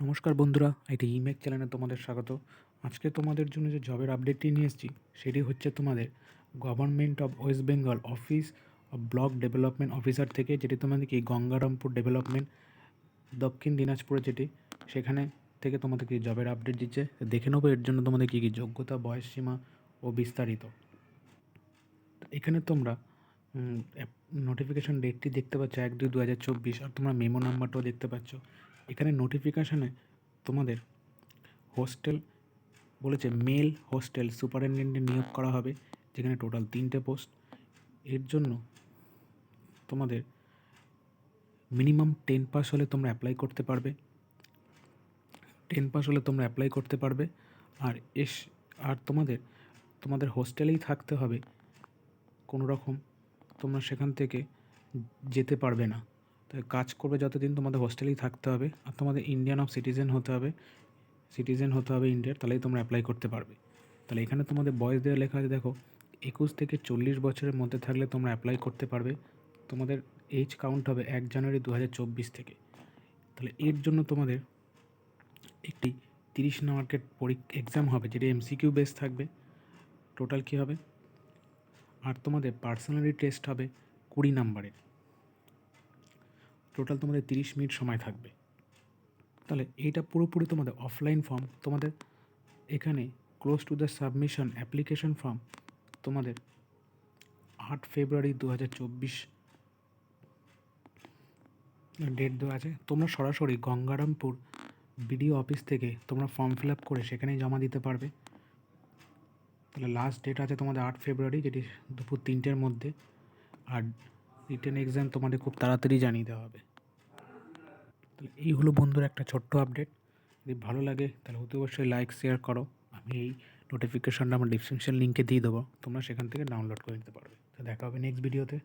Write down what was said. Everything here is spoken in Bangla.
নমস্কার বন্ধুরা এটি ইমেক চ্যানেলে তোমাদের স্বাগত। আজকে তোমাদের জন্য যে জবের আপডেটটি নিয়ে এসেছি, সেটি হচ্ছে তোমাদের government of West Bengal office of block development officer থেকে, যেটি তোমাদেরকে এই গঙ্গারামপুর ডেভেলপমেন্ট দক্ষিণ দিনাজপুরে যেটি, সেখানে থেকে তোমাদেরকে জবের আপডেট দিচ্ছে। দেখে নেব এর জন্য তোমাদের কী কী যোগ্যতা, বয়স সীমা ও বিস্তারিত। এখানে তোমরা নোটিফিকেশন ডেটটি দেখতে পাচ্ছ এক দুই দু হাজার চব্বিশ, আর তোমরা মেমো নাম্বারটাও দেখতে পাচ্ছ। এখানে নোটিফিকেশানে তোমাদের হোস্টেল বলেছে মেল হোস্টেল সুপারিনটেন্ডেন্ট নিয়োগ করা হবে, যেখানে টোটাল তিনটে পোস্ট এর জন্য তোমাদের মিনিমাম টেন পাস হলে তোমরা অ্যাপ্লাই করতে পারবে। টেন পাস হলে তোমরা অ্যাপ্লাই করতে পারবে। আর এস, আর তোমাদের তোমাদের হোস্টেলেই থাকতে হবে। কোনো রকম তোমরা সেখান থেকে যেতে পারবে না। তাই কাজ করবে যতদিন তোমাদের হোস্টেলেই থাকতে হবে আর তোমাদের ইন্ডিয়ান অফ সিটিজেন হতে হবে। সিটিজেন হতে হবে ইন্ডিয়ার তাহলেই তোমরা অ্যাপ্লাই করতে পারবে। তাহলে এখানে তোমাদের বয়স দেওয়া লেখা আছে, দেখো, একুশ থেকে চল্লিশ বছরের মধ্যে থাকলে তোমরা অ্যাপ্লাই করতে পারবে। তোমাদের এজ কাউন্ট হবে এক জানুয়ারি দু হাজার চব্বিশ থেকে। তাহলে এর জন্য তোমাদের একটি তিরিশ মার্কেট পরীক্ষা এক্সাম হবে, যেটি এমসিকিউ বেস থাকবে। টোটাল কী হবে? আর তোমাদের পার্সোনালি টেস্ট হবে কুড়ি নাম্বারের। টোটাল তোমাদের তিরিশ মিনিট সময় থাকবে। তাহলে এইটা পুরোপুরি তোমাদের অফলাইন ফর্ম তোমাদের এখানে close to the submission application form তোমাদের আট ফেব্রুয়ারি দু হাজার চব্বিশ ডেট দেওয়া আছে। তোমরা সরাসরি গঙ্গারামপুর বিডিও অফিস থেকে তোমরা ফর্ম ফিল আপ করে সেখানেই জমা দিতে পারবে। তাহলে লাস্ট ডেট আছে তোমাদের আট ফেব্রুয়ারি যেটি দুপুর তিনটের মধ্যে। আর রিটেন এক্সাম তোমাদের খুব তাড়াতাড়ি জানিয়ে দেওয়া হবে। তাহলে এই হলো বন্ধুর একটা ছোট্ট আপডেট যদি ভালো লাগে, তাহলে অতি অবশ্যই লাইক শেয়ার করো। আমি এই নোটিফিকেশনটা আমার ডিসক্রিপশন লিঙ্কে দিয়ে দেবো। তোমরা সেখান থেকে ডাউনলোড করে নিতে পারবে। তো দেখা হবে নেক্সট ভিডিওতে